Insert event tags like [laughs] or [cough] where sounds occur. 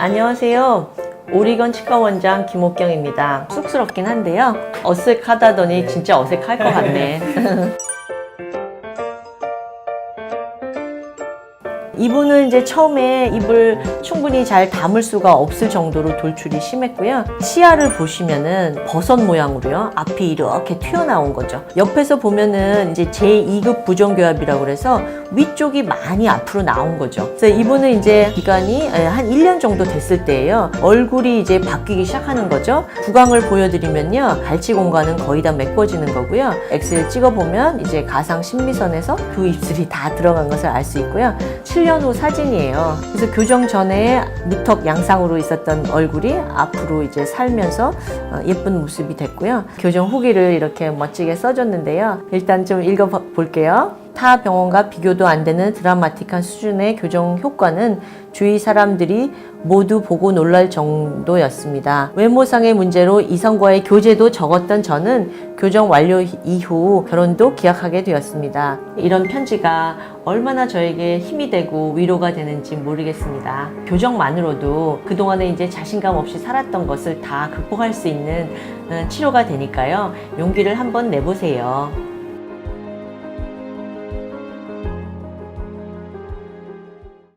안녕하세요. 오리건 치과 원장 김옥경입니다. 쑥스럽긴 한데요. 어색하다더니 진짜 어색할 것 같네. [laughs] 이분은 이제 처음에 입을 충분히 잘 담을 수가 없을 정도로 돌출이 심했고요. 치아를 보시면은 버섯 모양으로요. 앞이 이렇게 튀어나온 거죠. 옆에서 보면은 이제 제2급 부정교합이라고 그래서 위쪽이 많이 앞으로 나온 거죠. 그래서 이분은 이제 기간이 에, 한 1년 정도 됐을 때예요. 얼굴이 이제 바뀌기 시작하는 거죠. 구강을 보여드리면요. 갈치 공간은 거의 다 메꿔지는 거고요. 엑스를 찍어보면 이제 가상 심미선에서 두 입술이 다 들어간 것을 알 수 있고요. 7년 후 사진이에요. 그래서 교정 전에 무턱 양상으로 있었던 얼굴이 앞으로 이제 살면서 어, 예쁜 모습이 됐고요. 교정 후기를 이렇게 멋지게 써줬는데요. 일단 좀 읽어볼게요. 타 병원과 비교도 안 되는 드라마틱한 수준의 교정 효과는 주위 사람들이 모두 보고 놀랄 정도였습니다. 외모상의 문제로 이성과의 교제도 적었던 저는 교정 완료 이후 결혼도 기약하게 되었습니다. 이런 편지가 얼마나 저에게 힘이 되고 위로가 되는지 모르겠습니다. 교정만으로도 그동안에 이제 자신감 없이 살았던 것을 다 극복할 수 있는 어, 치료가 되니까요. 용기를 한번 내보세요.